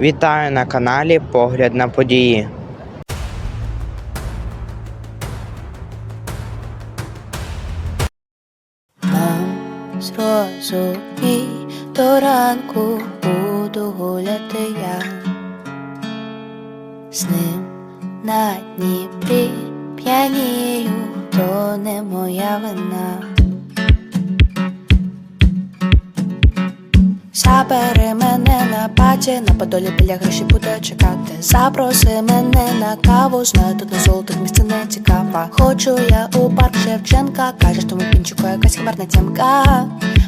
Вітаю на каналі Погляд на події. Нам зрозумій, до ранку буду гуляти я з ним на Дніпрі п'янію, то не моя вина. Забери мене на паті, на подолі біля гроші буде чекати. Запроси мене на каву, знаю, тут на золотих місце не цікава. Хочу я у парк Шевченка, кажеш, тому пінчику якась хмарна тямка.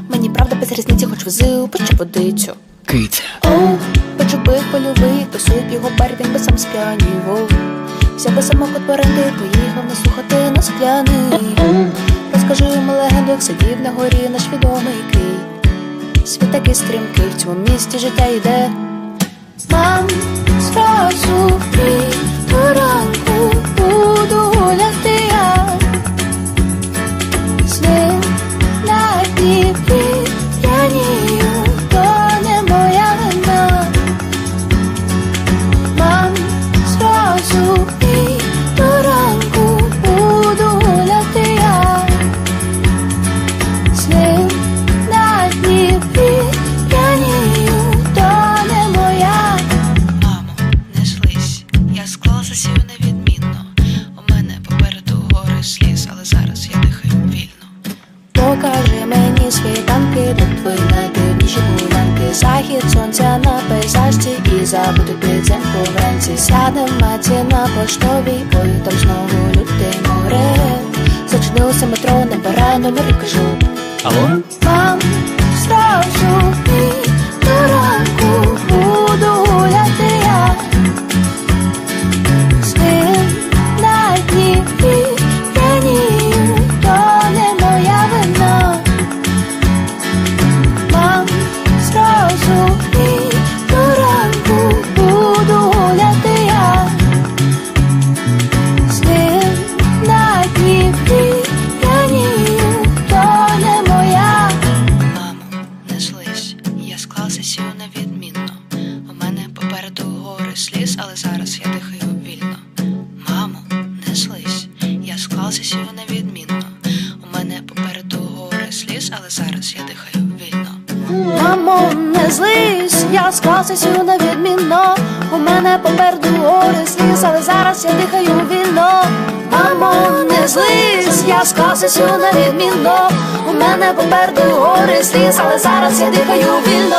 Мені правда без різниці, хоч вези пече водицю. Киця. Оу, почупив польовий, тусує б його бар, він би сам сп'янів. Взяв би самокот в оренду поїхав не слухати на скляний. Розкажи йому легенду, як сидів на горі наш відомий Київ. Світ такий стрімкий, в цьому місті життя йде. Мам, зразу три до ранку твої найдивніші гулянки Захід сонця на пейзажці і забути підземку вранці Сядем маті на поштовій, бою там знову люте море Зачинилося метро, набирай номер і кажу Алло? Вам зразу і до попереду гори сліз, але зараз я дихаю вільно. Мамо, не злись, я склалася сію невідмінно. У мене попереду гори сліз, але зараз я дихаю вільно. Мамо, не злись, я склався на відмінно. У мене попереду гори сліз, але зараз я дихаю вільно. Мамо, не злись, я склався на відмінно. У мене попереду гори сліз, але зараз я дихаю вільно.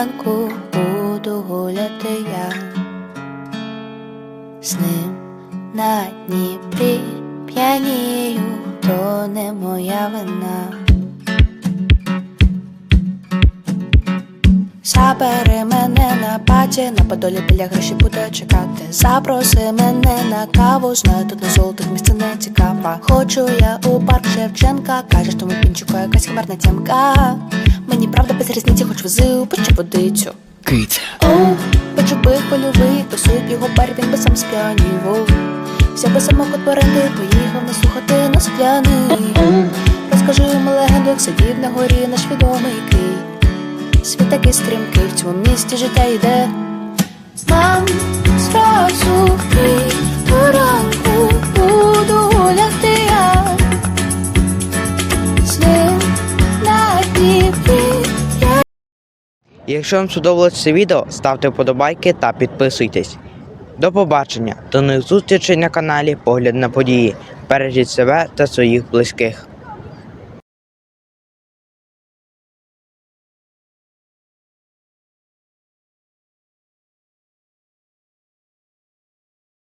Ранку буду гуляти я з ним на Дніпрі п'янію, то не моя вина. Забери мене на паті, на подолі біля гроші буде чекати. Запроси мене на каву, знаю, тут на золотих місце не цікава. Хочу я у парк Шевченка, кажеш, тому пінчику якась хмарна тямка. Мені правда без різниці, хоч вези у водицю. Киця. Оу, почупив польовий, тусує б його бар, він би сам сп'янів. Взяв би самокот в оренду і поїхав не слухати на скляний. Розкажи йому легенду, як сидів на горі наш відомий. Світ такий стрімкий, в цьому місті життя йде. Мам, зразу ти до ранку буду гуляти я. З на Дніпрі Якщо вам сподобалось це відео, ставте вподобайки та підписуйтесь. До побачення, до нових зустрічей на каналі Погляд на події. Бережіть себе та своїх близьких.